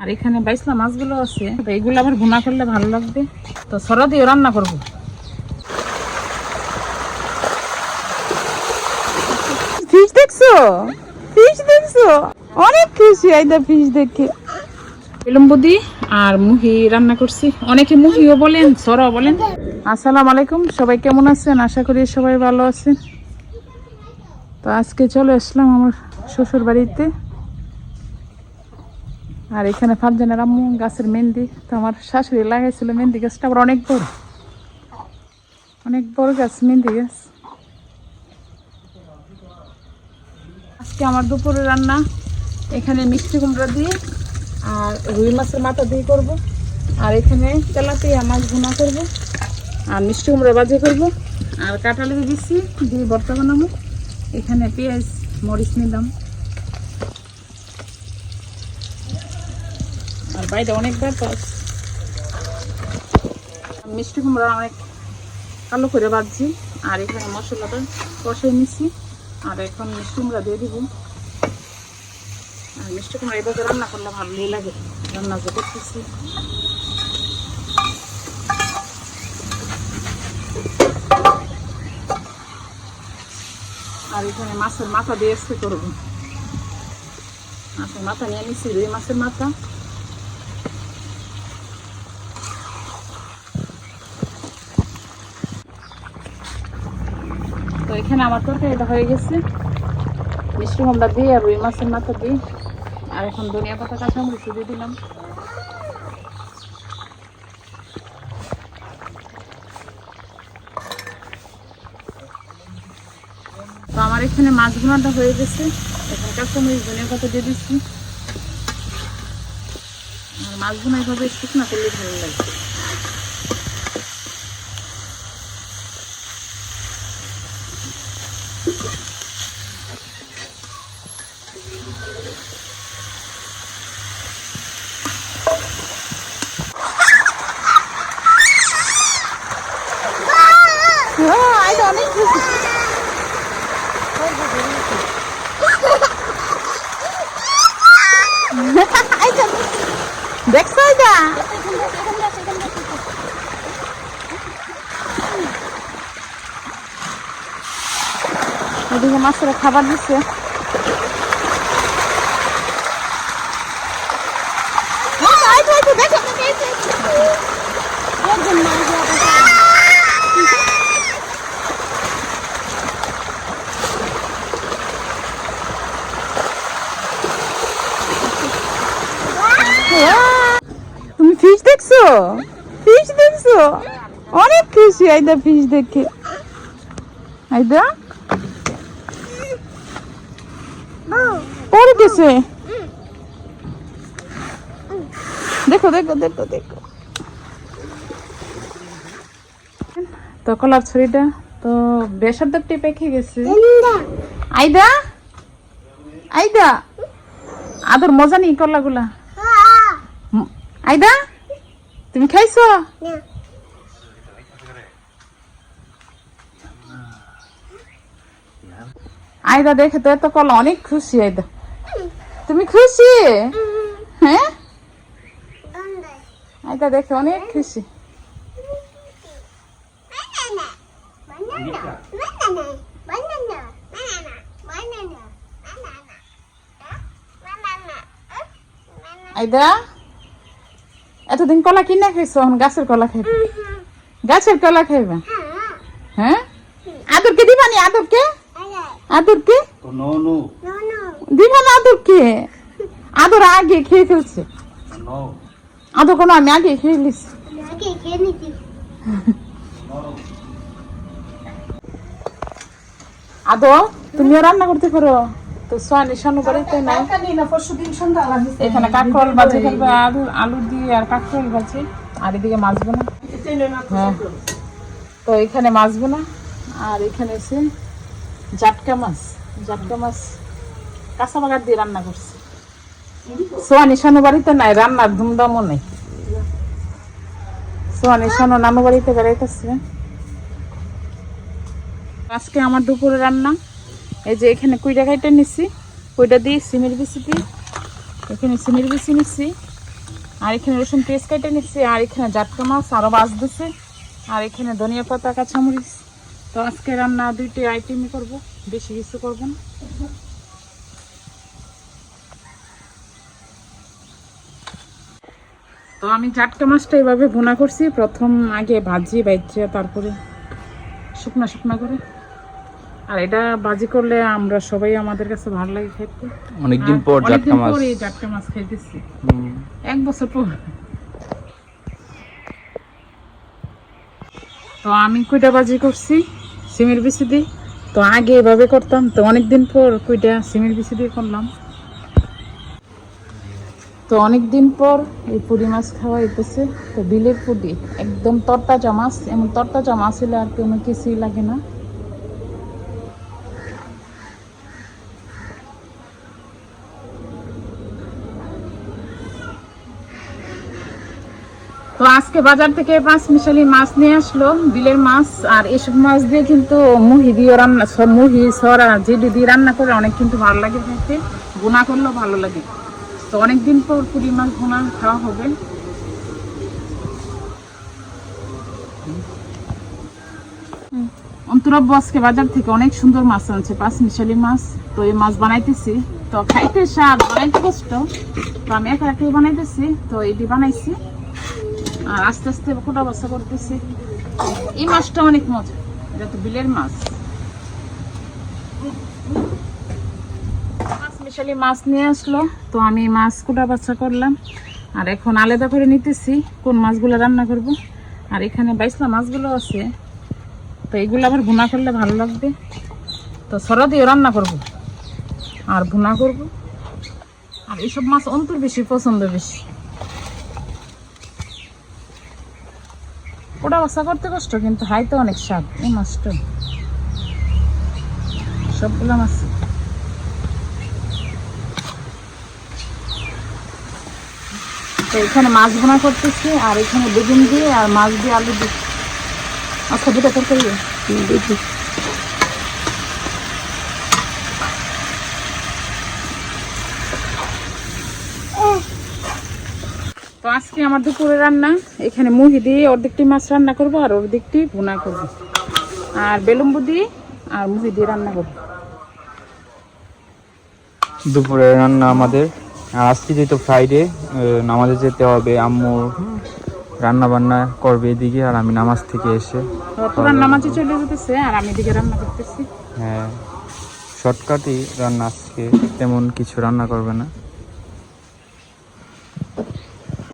আর এখানে বাইসলা মাছগুলো আছে তো এইগুলো আবার ভুনা করলে ভালো লাগবে। তো সরা দিয়ে রান্না করব। ফিশ দেখছ? ফিশ দেখছ? অনেক খুশি আইদা ফিশ দেখে। বিলম্বদি আর মুহি রান্না করছি। অনেকে মুহিও বলেন সরাও বলেন। আসসালামু আলাইকুম সবাই কেমন আছেন? আশা করি সবাই ভালো আছেন। তো আজকে চলে আসলাম আমার শ্বশুর বাড়িতে আর এখানে ফারজানের আম্মু, গাছের মেহেন্দি। তো আমার শাশুড়ি লাগাইছিল মেহেন্দি গাছটা, আবার অনেক বড়। অনেক বড় গাছ, মেহেন্দি গাছ। আজকে আমার দুপুরে রান্না। এখানে মিষ্টি কুমড়া দিয়ে আর রুই মাছের মাথা দিয়ে করব। আর এখানে তেলাপিয়া মাছ ভুনা করব। আর মিষ্টি কুমড়া বাজি করব। আর কাঁঠালি দিচ্ছি দিয়ে ভর্তা বানাবো। এখানে পেঁয়াজ, মরিচ নিলাম। বাইরে অনেক ব্যাপার। মিষ্টি কুমড়া অনেক কালো করে বাজছি আর এখানে মশলাটা কষাই নিচ্ছি, আর এখন মিষ্টি কুমড়া দিয়ে দিব। আর মিষ্টি কুমড়া এভাবে রান্না করলে ভালোই লাগে, রান্না যে করতেছি। আর এখানে মাছের মাথা দিয়ে এসে করব। মাছের মাথা নিয়ে নিচ্ছি রুই মাছের মাথা। এখানে আমার তরকারিটা হয়ে গেছে। মিষ্টি কুমড়া দিয়ে, রুই মাছের মাথা দিয়ে। আর এখন ধনিয়া পাতা, কাঁচামরিচ দিয়ে দিলাম। তো আমার এখানে মাছ ভুনাটা হয়ে গেছে। এখন কাঁচামরিচ, ধনিয়া পাতা দিয়ে দিচ্ছি। আর মাছ ভুনা এভাবে শুকনা করলে ভালো লাগে আইটা অনেক খুশি আইটা দেখছ এদিকে মাছের খাবার দিচ্ছে দেখো তুমি ফিশ দেখছ? ফিশ দেখছ? অনেক খুশি আইদা ফিশ দেখে। আইদা? পরে গেছে। দেখো দেখো দেখো দেখো। তো কলার ছড়িটা তো বেসার দাপটি পেকে গেছে? আইদা? আইদা? আদর মজা নেই কলাগুলা। হুম, আইদা? তুমি খাইছো? আইদা দেখে তো এত কলা অনেক খুশি আইদা। তুমি খুশি? হ্যাঁ? আইদা দেখে অনেক খুশি। আইদা? এতদিন কলা কিনা খাইছো এখন গাছের কলা খাইবে? গাছের কলা খাইবে? হ্যাঁ? আদর আদরকে দিবানি আদরকে? আদরকে? No, no, দিবা না আদরকে? আদর আগে খেয়ে ফেলছে. আদর কোনো আমি আগে খেয়ে নিছি। আদো তুমিও রান্না করতে পারো। তো সোয়ানি শানু বাড়িতে নাই। এখানে কাঁকরোল বাজে ফেলবে, আলু আলু দিয়ে আর কাঁকরোল বাজে আর এদিকে মাছ বোনা হ্যাঁ। তো এখানে মাছ বোনা আর এখানে এসে জাটকা মাছ। জাটকা মাছ কাঁচা বাগার দিয়ে রান্না করছে। সোয়ানি শানু বাড়িতে নাই, রান্নার ধুমধামও নেই। সোয়ানি, শানু নানু বাড়িতে বেড়াইতেছে। আজকে আমার দুপুরে রান্না। এই যে এখানে কুইটা খাইটা নিছি কুইটা দিয়ে সিমের বিচি দিয়ে এখানে সিমের বিচি নিছি, আর এখানে রসুন পেস্ট কেটে নিচ্ছি আর এখানে জাটকা মাছ আরও বাছ দিছে, আর এখানে ধনিয়া পাতা, কাঁচামরিচ। তো আজকে রান্না দুইটি আইটেমই করব, বেশি কিছু করব না। তো আমি চাটকা মাছটা এভাবে ভুনা করছি, প্রথম আগে ভাজি বাইচিয়ে তারপরে শুকনা শুকনা করে। আর এটা বাজি করলে আমরা সবাই আমাদের কাছে ভালো লাগে খেতে। অনেকদিন পর জাটকা মাছ। পরে এই জাটকা মাছ খাইতেছি এক বছর পর। তো আমি কুইটা বাজি করছি সিমের বিচি দিয়ে। তো আগে এভাবে করতাম তো অনেকদিন পর কুইটা সিমের বিচি দিয়ে করলাম। তো অনেকদিন পর এই পুরি মাছ খাওয়া হইতেছে। তো বিলের পুরি একদম তরতাজা মাছ এমন তরতাজা মাছ হলে আর কোনো কিছুই লাগে না। তো আজকে বাজার থেকে পাঁচ মিশালি মাছ নিয়ে আসলো, বিলের মাছ আর এসব মাছ দিয়ে কিন্তু মুহি দিয়ে রান্না মুহি, সরা, জিডি দিয়ে রান্না করে অনেক কিন্তু ভালো লাগে খেতে। বোনা করলেও ভালো লাগে। তো অনেকদিন পর পুরি মাছ বোনা খাওয়া হবে। অন্তরব আজকে বাজার থেকে অনেক সুন্দর মাছ আনছে, পাঁচ মিশালি মাছ। তো এই মাছ বানাইতেছি। তো খাইতে স্বাদ বানাইতে কষ্ট। তো আমি একা একাই বানাইতেছি। তো এটি বানাইছি। আর আস্তে আস্তে কোটা বসা করতেছি। এই মাছটা অনেক মজা। এটা তো বিলের মাছ। মাছ মিশালি মাছ নিয়ে আসলো। তো আমি মাছ কোটা বাচ্চা করলাম। আর এখন আলাদা করে নিতেছি কোন মাছগুলো রান্না করব। আর এখানে বাইসলা মাছগুলো আছে। তো এগুলো আবার ভুনা করলে ভালো লাগবে। তো সরা দিয়ে রান্না করব। আর ভুনা করব। আর এইসব মাছ অন্তর বেশি, পছন্দ বেশি। ওটা বাসা করতে কষ্ট, কিন্তু হাই তো অনেক স্বাদ এই মাছটা সবগুলো মাছ তো এখানে মাছ বোনা করতেছি, আর এখানে বেগুন দিয়ে আর মাছ দিয়ে আলু দিয়ে। আচ্ছা দুটা তরকারি। তো আজকে আমার দুপুরে রান্না এখানে মুহি দিয়ে অর্ধেকটি মাছ রান্না করব আর অর্ধেকটি ভুনা করব। আর বেলুম্বু দিয়ে আর মুহি দিয়ে রান্না করব। দুপুরে রান্না আমাদের। আর আজকে যেহেতু ফ্রাইডে নামাজে যেতে হবে আম্মু রান্না বান্না করবে এদিকে আর আমি নামাজ থেকে এসে তোরা নামাজে চলে যেতেছে আর আমি এদিকে রান্না করতেছি। হ্যাঁ শর্টকাটই রান্না আজকে তেমন কিছু রান্না করবে না।